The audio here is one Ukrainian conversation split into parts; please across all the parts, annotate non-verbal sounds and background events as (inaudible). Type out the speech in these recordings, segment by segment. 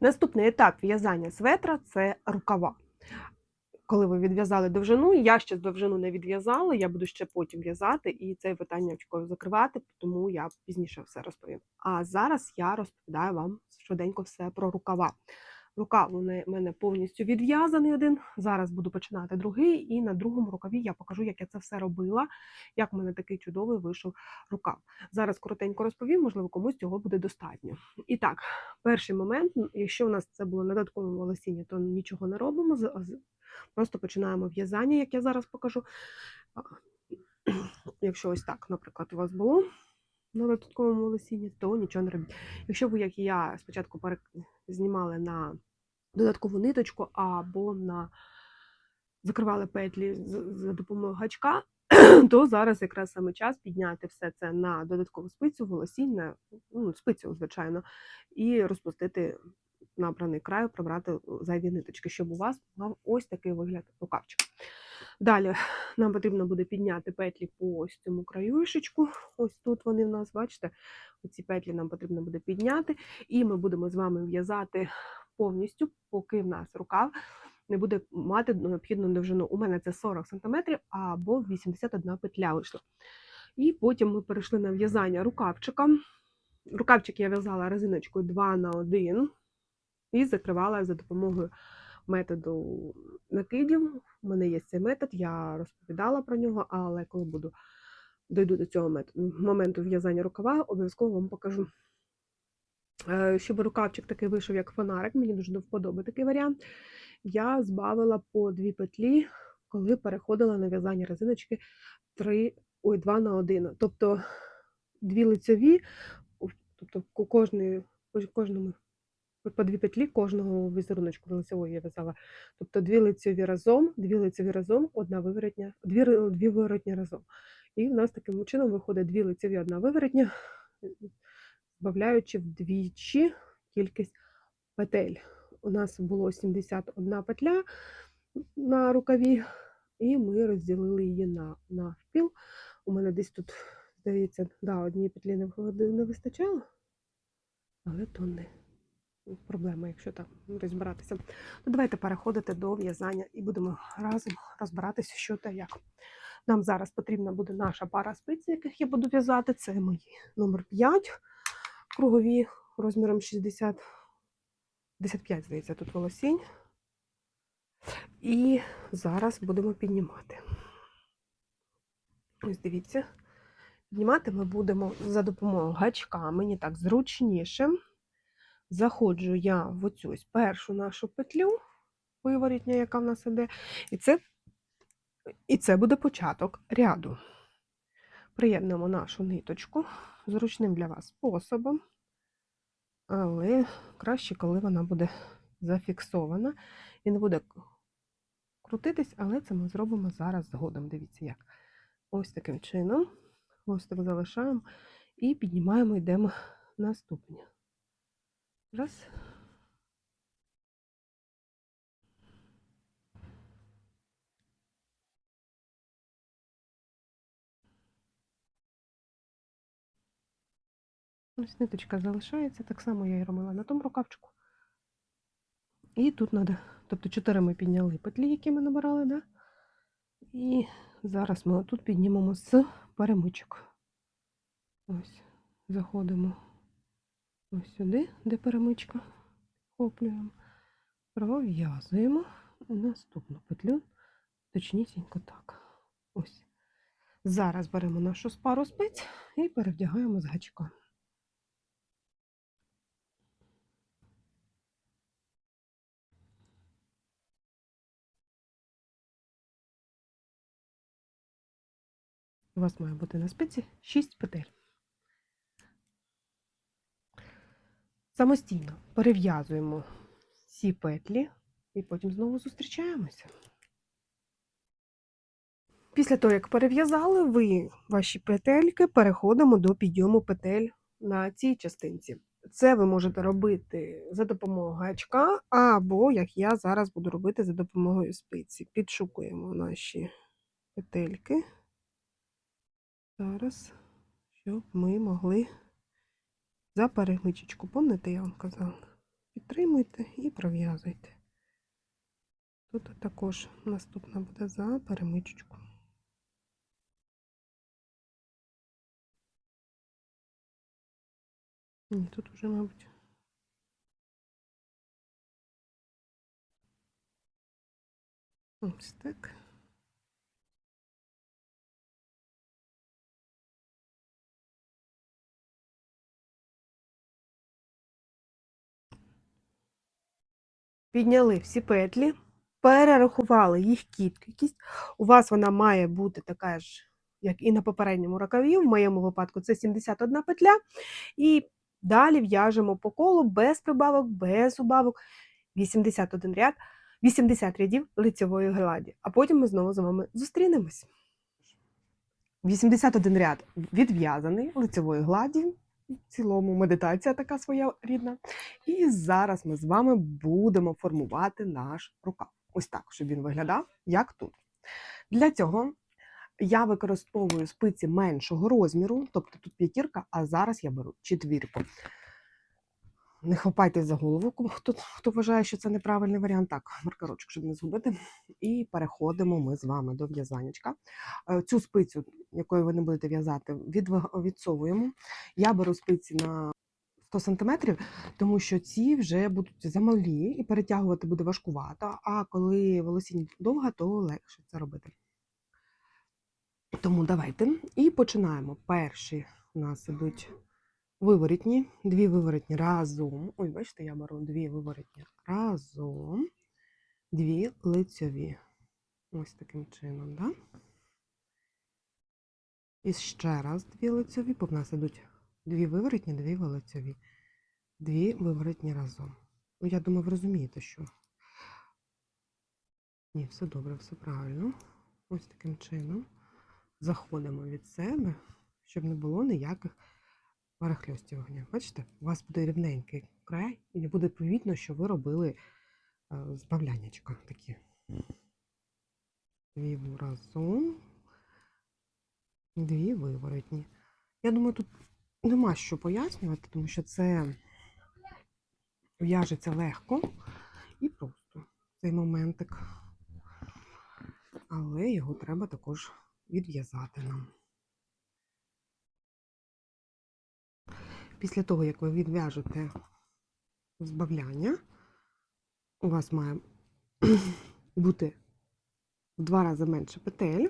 Наступний етап в'язання светра це рукава. Коли ви відв'язали довжину, я ще довжину не відв'язала, я буду ще потім в'язати і це питання очково закривати, тому я пізніше все розповім. А зараз я розповідаю вам швиденько все про рукава. Рукав у не- мене повністю відв'язаний один. Зараз буду починати другий, і на другому рукаві я покажу, як я це все робила, як в мене такий чудовий вийшов рукав. Зараз коротенько розповім, можливо, комусь цього буде достатньо. І так, перший момент, якщо у нас це було на додатковому волосінні, то нічого не робимо. Просто починаємо в'язання, як я зараз покажу. (clears throat) Якщо ось так, наприклад, у вас було на додатковому волосінні, то нічого не робіть. Якщо ви, як і я, спочатку знімали на додаткову ниточку або на закривали петлі за допомогою гачка, (clears throat) то зараз якраз саме час підняти все це на додаткову спицю, волосіння, ну, спицю, звичайно, і розпустити набраний край, прибрати зайві ниточки, щоб у вас мав ось такий вигляд рукавчик. Далі нам потрібно буде підняти петлі по ось цьому краюшечку. Ось тут вони в нас, бачите, оці петлі нам потрібно буде підняти, і ми будемо з вами в'язати повністю, поки в нас рукав не буде мати необхідну довжину. У мене це 40 см або 81 петля вийшла. І потім ми перейшли на в'язання рукавчика. Рукавчик я в'язала резиночкою 2 на 1 і закривала за допомогою методу накидів. У мене є цей метод, я розповідала про нього, але коли буду дойду до цього моменту в'язання рукава, обов'язково вам покажу. Е, Щоб рукавчик такий вийшов, як фонарик, мені дуже до такий варіант. Я збавила по дві петлі, коли переходила на в'язання резиночки 3, ой, 2 на 1. Тобто дві лицеві, тобто ко- кожний, кожному по дві петлі кожного візеруночку лицевої я в'язала. Тобто дві лицеві разом, дві лицеві разом, одна виворотня, дві, дві виворотні разом. І в нас таким чином виходить дві лицеві, одна виворотня, збавляючи вдвічі кількість петель. У нас було 71 петля на рукаві, і ми розділили її на навпіл. У мене десь тут, здається, да, однієї петлі не вистачало, але то не проблема, якщо там розбиратися. Ну, давайте переходити до в'язання і будемо разом розбиратися, що та як. Нам зараз потрібна буде наша пара спиць, яких я буду в'язати. Це мої номер 5, кругові розміром 60, 55, здається, тут волосінь. І зараз будемо піднімати. Ось дивіться. Піднімати ми будемо за допомогою гачка, мені так зручніше. Заходжу я в оцю ось першу нашу петлю, виворітня, яка в нас іде, і це, і це буде початок ряду. Приєднуємо нашу ниточку зручним для вас способом, але краще, коли вона буде зафіксована і не буде крутитись, але це ми зробимо зараз згодом. Дивіться, як. Ось таким чином. Хвостик залишаємо і піднімаємо, йдемо наступні. Раз. Ось ниточка залишається, так само я її робила на тому рукавчику. І тут треба, тобто 4 ми підняли петлі, які ми набирали, да? І зараз ми тут піднімемо з перемичок. Ось, заходимо ось сюди, де перемичка, хоплюємо, пров'язуємо наступну петлю, точнісінько так. Ось. Зараз беремо нашу пару спиць і перевдягаємо з гачка. У вас має бути на спиці 6 петель. Самостійно перев'язуємо всі петлі і потім знову зустрічаємося. Після того, як перев'язали ви ваші петельки, переходимо до підйому петель на цій частинці. Це ви можете робити за допомогою гачка, або, як я зараз буду робити, за допомогою спиці. Підшукуємо наші петельки. Зараз, щоб ми могли за перемичечку, пам'ятаєте, я вам казала, підтримуйте і пров'язуйте. Тут також наступна буде за перемичечку. Ні, тут вже, мабуть. Ось так. Підняли всі петлі, перерахували їх кількість. У вас вона має бути така ж, як і на попередньому рукаві. В моєму випадку це 71 петля. І далі в'яжемо по колу без прибавок, без убавок. 81 ряд, 80 рядів лицьової гладі. А потім ми знову з вами зустрінемось. 81 ряд відв'язаний лицьової гладі. В цілому медитація така своя рідна. І зараз ми з вами будемо формувати наш рукав. Ось так, щоб він виглядав, як тут. Для цього я використовую спиці меншого розміру, тобто тут п'ятірка, а зараз я беру четвірку. Не хапайтесь за голову, хто, хто вважає, що це неправильний варіант. Так, маркерочок, щоб не згубити. І переходимо ми з вами до в'язанечка. Е, Цю спицю, якою ви не будете в'язати, відсовуємо. Я беру спиці на 100 см, тому що ці вже будуть замалі і перетягувати буде важкувато. А коли волосінь довга, то легше це робити. Тому давайте і починаємо. Перші у нас ідуть виворітні, дві виворітні разом. Ой, бачите, я беру дві виворітні разом, дві лицьові. Ось таким чином, да? І ще раз дві лицьові, бо в нас ідуть дві виворітні, дві лицьові. Дві виворітні разом. Ну, я думаю, ви розумієте, що. Ні, все добре, все правильно. Ось таким чином. Заходимо від себе, щоб не було ніяких перехльостів огня. Бачите, у вас буде рівненький край, і не буде помітно, що ви робили збавляннячка такі. Дві разом, дві виворотні. Я думаю, тут нема що пояснювати, тому що це в'яжеться легко і просто цей моментик. Але його треба також відв'язати нам. Після того, як ви відв'яжете збавляння, у вас має (clears throat) бути в два рази менше петель.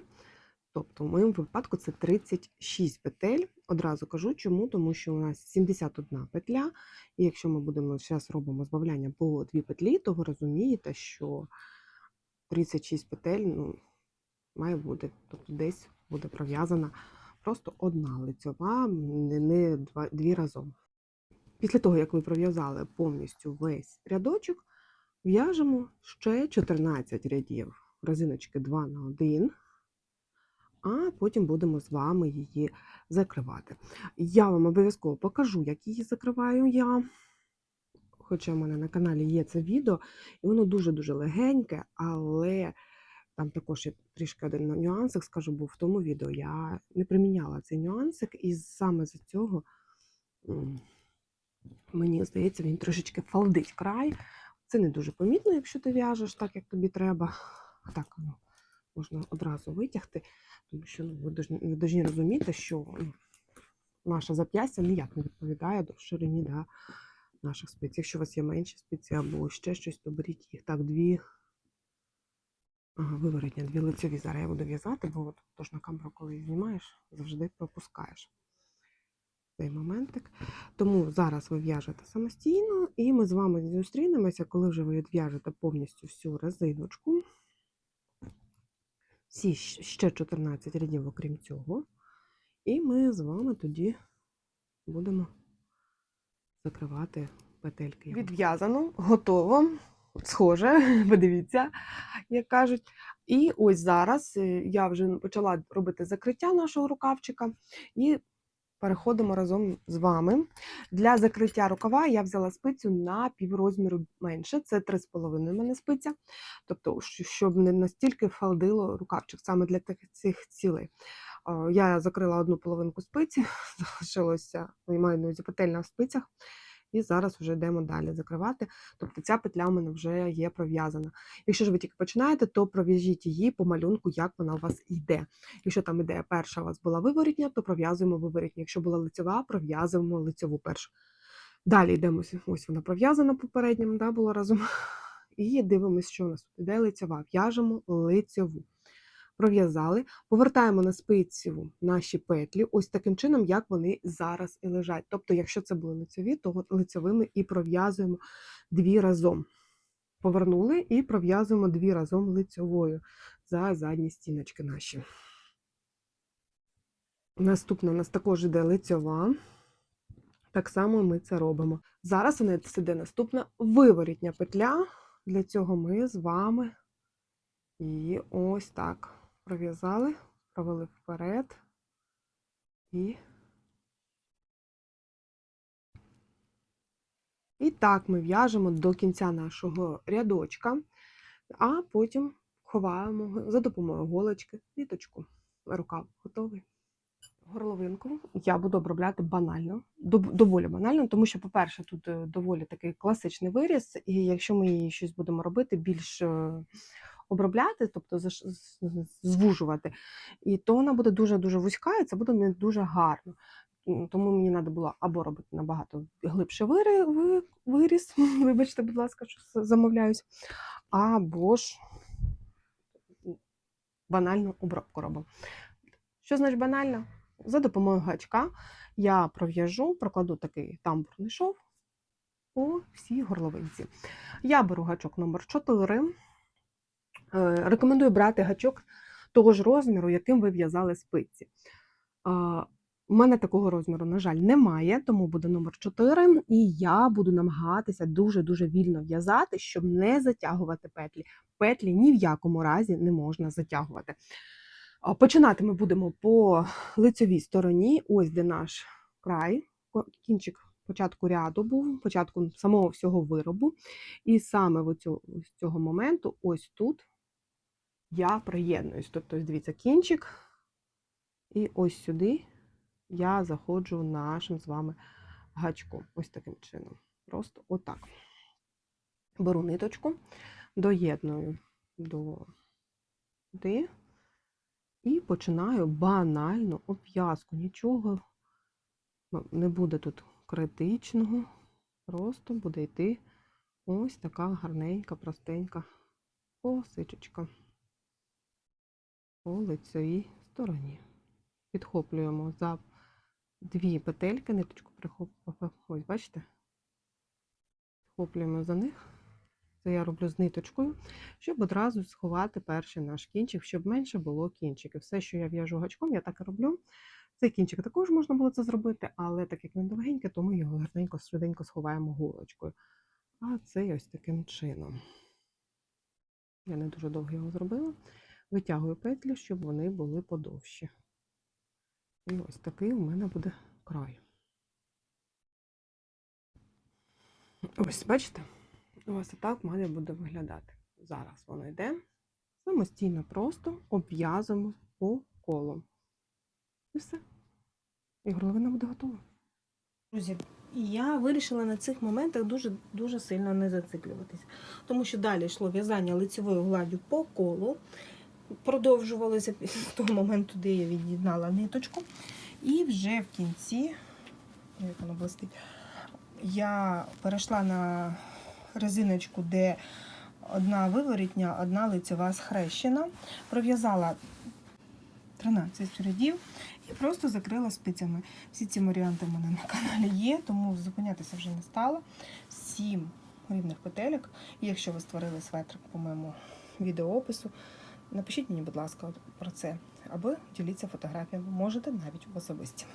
Тобто, в моєму випадку це 36 петель. Одразу кажу, чому, тому що у нас 71 петля. І якщо ми будемо зараз робимо збавляння по дві петлі, то ви розумієте, що 36 петель ну, має бути. Тобто десь буде пров'язана просто одна лицьова, не, два, дві разом. Після того, як ви пров'язали повністю весь рядочок, в'яжемо ще 14 рядів резиночки 2 на 1, а потім будемо з вами її закривати. Я вам обов'язково покажу, як її закриваю я. Хоча в мене на каналі є це відео, і воно дуже-дуже легеньке, але там також є трішки один нюансик, скажу, бо в тому відео я не приміняла цей нюансик, і саме за цього мені здається, він трошечки фалдить край. Це не дуже помітно, якщо ти в'яжеш так, як тобі треба. Так, ну, можна одразу витягти, тому що ну, ви должні розуміти, що ну, наше зап'ястя ніяк не відповідає до ширині да, наших спиць. Якщо у вас є менші спиці або ще щось, то беріть їх так, дві. Ага, виворотня, дві лицеві. Зараз я буду в'язати, бо от, тож на камеру, коли знімаєш, завжди пропускаєш цей моментик. Тому зараз ви в'яжете самостійно, і ми з вами зустрінемося, коли вже ви відв'яжете повністю всю резиночку. Всі ще 14 рядів, окрім цього. І ми з вами тоді будемо закривати петельки. Відв'язано, готово, схоже, (laughs) подивіться, як кажуть. І ось зараз е, я вже почала робити закриття нашого рукавчика і переходимо разом з вами. Для закриття рукава я взяла спицю на піврозміру менше, це 3,5 у мене спиця. Тобто, щоб не настільки фалдило рукавчик саме для цих цілей. Я закрила одну половинку спиці, (laughs) залишилося, ну, маю на увазі петель на спицях. І зараз вже йдемо далі закривати. Тобто ця петля у мене вже є пров'язана. Якщо ж ви тільки починаєте, то пров'яжіть її по малюнку, як вона у вас йде. Якщо там ідея перша у вас була виворітня, то пров'язуємо виворітню. Якщо була лицьова, пров'язуємо лицьову першу. Далі йдемо, ось вона пров'язана попереднім, да, була разом. (laughs) І дивимося, що у нас тут іде лицьова. В'яжемо лицьову. Пров'язали, повертаємо на спицю наші петлі, ось таким чином, як вони зараз і лежать. Тобто, якщо це були лицьові, то лицьовими і пров'язуємо дві разом. Повернули і пров'язуємо дві разом лицьовою за задні стіночки наші. Наступна у нас також іде лицьова. Так само ми це робимо. Зараз у нас іде наступна виворітня петля. Для цього ми з вами її ось так пров'язали, провели вперед і. І так ми в'яжемо до кінця нашого рядочка, а потім ховаємо за допомогою голочки ниточку. Рукав готовий. Горловинку я буду обробляти банально, доволі банально, тому що, по-перше, тут е, доволі такий класичний виріз, і якщо ми її щось будемо робити більш е, обробляти, тобто звужувати, і то вона буде дуже-дуже вузька, і це буде не дуже гарно. Тому мені треба було або робити набагато глибше вири- ви- виріз, (laughs) вибачте, будь ласка, що замовляюсь, або ж банальну обробку робимо. Що значить банально? За допомогою гачка я пров'яжу, прокладу такий тамбурний шов по всій горловинці. Я беру гачок номер 4. Е, Рекомендую брати гачок того ж розміру, яким ви в'язали спиці. У мене такого розміру, на жаль, немає, тому буде номер 4, і я буду намагатися дуже-дуже вільно в'язати, щоб не затягувати петлі. Петлі ні в якому разі не можна затягувати. Починати ми будемо по лицевій стороні, ось де наш край, кінчик початку ряду був, початку самого всього виробу. І саме з цього моменту, ось тут, я приєднуюсь. Тобто, дивіться, кінчик, і ось сюди я заходжу нашим з вами гачком. Ось таким чином. Просто отак. Беру ниточку, доєдную до сюди. І починаю банально обв'язку. Нічого ну, не буде тут критичного. Просто буде йти ось така гарненька, простенька косичечка по лицевій стороні. Підхоплюємо за дві петельки, ниточку прихоплюємо. Ось, бачите? Підхоплюємо за них. Це я роблю з ниточкою, щоб одразу сховати перший наш кінчик, щоб менше було кінчиків. Все, що я в'яжу гачком, я так і роблю. Цей кінчик також можна було це зробити, але так як він довгенький, то ми його гарненько, швиденько сховаємо голочкою. А цей ось таким чином. Я не дуже довго його зробила. Витягую петлі, щоб вони були подовші. І ось такий у мене буде край. Ось, бачите? Ось так в мене буде виглядати. Зараз воно йде. Самостійно просто обв'язуємо по колу. І все. І горловина буде готова. Друзі, я вирішила на цих моментах дуже дуже сильно не зациклюватись, тому що далі йшло в'язання лицевою гладдю по колу, продовжувалося після того моменту, де я від'єднала ниточку. І вже в кінці, як воно блистить, я перейшла на резиночку, де одна виворітня, одна лицева схрещена, пров'язала 13 рядів і просто закрила спицями. Всі ці варіанти в мене на каналі є, тому зупинятися вже не стала. Сім рівних петелек. І якщо ви створили светрик по моєму відеоопису, напишіть мені, будь ласка, про це, або діліться фотографіями. Можете навіть в особисті.